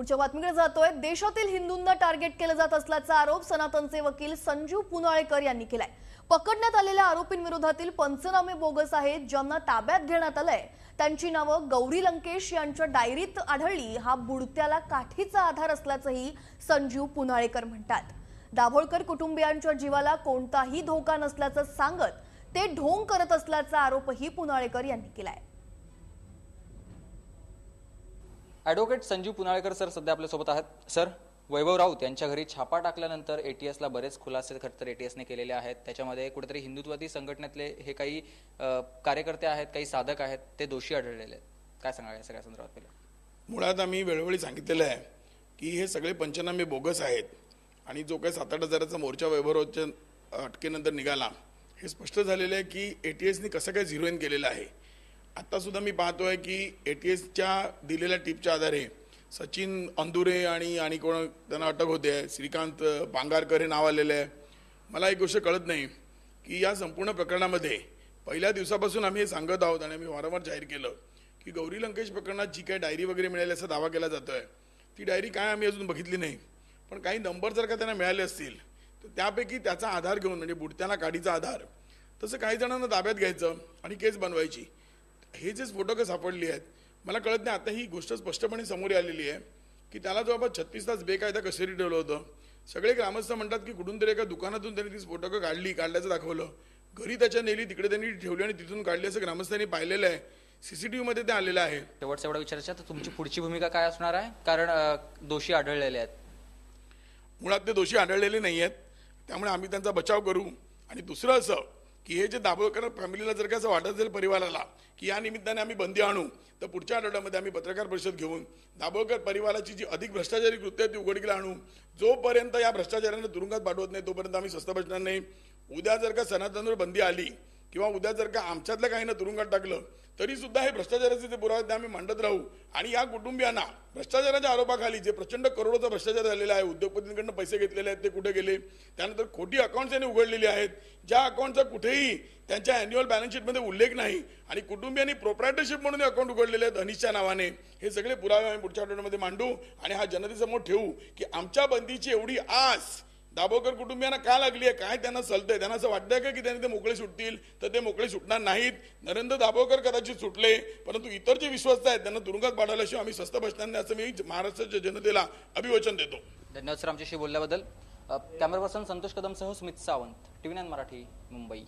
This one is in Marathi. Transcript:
पुढच्या बातमीकडे जातोय. देशातील हिंदूंना टार्गेट केलं जात असल्याचा आरोप सनातनचे वकील संजीव पुनाळेकर यांनी केलाय. पकडण्यात आलेल्या आरोपींविरोधातील पंचनामे बोगस आहेत ज्यांना ताब्यात घेण्यात आलंय. त्यांची नावं गौरी लंकेश यांच्या डायरीत आढळली. हा बुडत्याला काठीचा आधार असल्याचंही संजीव पुनाळेकर म्हणतात. दाभोळकर कुटुंबियांच्या जीवाला कोणताही धोका नसल्याचं सांगत ते ढोंग करत असल्याचा आरोपही पुनाळेकर यांनी केलाय. ॲडव्होकेट संजीव पुनाळेकर सर सध्या आपल्यासोबत आहेत. सर वैभव राऊत यांच्या घरी छापा टाकल्यानंतर एटीएसला बरेच खुलासे खरं तर एटीएसने केलेले आहेत. त्याच्यामध्ये कुठेतरी हिंदुत्ववादी संघटनेतले हे काही कार्यकर्ते आहेत काही साधक आहेत ते दोषी आढळलेले आहेत. काय सांगा या सगळ्या संदर्भात मुळात आम्ही वेळोवेळी सांगितलेलं आहे की हे सगळे पंचनामे बोगस आहेत आणि जो काही सात आठ हजाराचा मोर्चा वैभवरावच्या अटकेनंतर निघाला हे स्पष्ट झालेलं आहे की एटीएसने कसं काय झिरो इन केलेलं आहे. आता सुद्धा मी पाहतोय की ए टी एसच्या दिलेल्या टिपच्या आधारे सचिन अंदुरे आणि आणि कोण त्यांना अटक होते श्रीकांत बांगारकर हे नाव आलेलं आहे. मला एक गोष्ट कळत नाही की या संपूर्ण प्रकरणामध्ये पहिल्या दिवसापासून आम्ही हे सांगत आहोत आणि आम्ही वारंवार जाहीर केलं की गौरी लंकेश प्रकरणात जी काही डायरी वगैरे मिळाली असा दावा केला जातोय. ती डायरी काय आम्ही अजून बघितली नाही. पण काही नंबर जर का त्यांना मिळाले असतील तर त्यापैकी त्याचा आधार घेऊन म्हणजे बुडत्याला काडीचा आधार तसं काही जणांना ताब्यात घ्यायचं आणि केस बनवायची. हे जे स्फोटकं सापडली आहेत मला कळत नाही आता ही गोष्ट स्पष्टपणे समोर आलेली आहे की त्याला जवळपास छत्तीस तास बेकायदा कसेरी ठेवलं होतं सगळे ग्रामस्थ म्हणतात की कुठून तरी एका दुकानातून त्यांनी ती स्फोटकं काढली काढल्याचं दाखवलं. घरी त्याच्या नेली तिकडे त्यांनी ठेवली आणि तिथून काढली असं ग्रामस्थांनी पाहिलेलं आहे. सीसीटीव्ही मध्ये ते आलेलं आहे. शेवटचा एवढा विचारायचा तर तुमची पुढची भूमिका काय असणार आहे? कारण दोषी आढळलेले आहेत. मुळात ते दोषी आढळलेले नाही आहेत. त्यामुळे आम्ही त्यांचा बचाव करू. आणि दुसरं असं की हे जे दाभोळकर फॅमिलीला जर का असं वाटत असेल परिवाराला की या निमित्ताने आम्ही बंदी आणू तर पुढच्या आठवड्यामध्ये आम्ही पत्रकार परिषद घेऊन दाभोळकर परिवाराची जी अधिक भ्रष्टाचारी कृत्य ती उघडकीला आणू. जोपर्यंत या भ्रष्टाचारांना तुरुंगात पाठवत नाही तोपर्यंत आम्ही स्वस्त बसणार नाही. उद्या जर का सनातनवर बंदी आली किंवा उद्या जर का आमच्यातल्या काहीनं तुरुंगात टाकलं तरी सुद्धा हे भ्रष्टाचाराचे जे पुरावे ते आम्ही मांडत राहू. आणि या कुटुंबियांना भ्रष्टाचाराच्या आरोपाखाली जे प्रचंड करोडोचा भ्रष्टाचार झालेला आहे उद्योगपतींकडनं पैसे घेतलेले आहेत ते कुठे गेले? त्यानंतर खोटी अकाउंट्स त्यांनी उघडलेली आहेत. ज्या अकाउंटचा कुठेही त्यांच्या अॅन्युअल बॅलन्स शीटमध्ये उल्लेख नाही आणि कुटुंबियांनी प्रोप्रायटरशिप म्हणून अकाउंट उघडलेले आहेत अनिशच्या नावाने. हे सगळे पुरावे आम्ही पुढच्या आठवड्यामध्ये मांडू आणि हा जनतेसमोर ठेवू की आमच्या बंदीची एवढी आस दाभोळकर कुटुंबियांना का लागली आहे? काय त्यांना चालतंय त्यांना असं वाटतंय का की त्यांनी ते मोकळे सुटतील? तर ते मोकळे सुटणार नाहीत. नरेंद्र दाभोळकर कदाचित सुटले परंतु इतर जे विश्वस्त आहेत. त्यांना तुरुंगात पाठवल्याशिवाय आम्ही स्वस्त बसणार नाही असं मी महाराष्ट्राच्या जनतेला अभिवचन देतो. धन्यवाद सर आमच्याशी बोलल्याबद्दल. कॅमेरा पर्सन संतोष कदमसह स्मित सावंत टीव्ही नाईन मराठी मुंबई.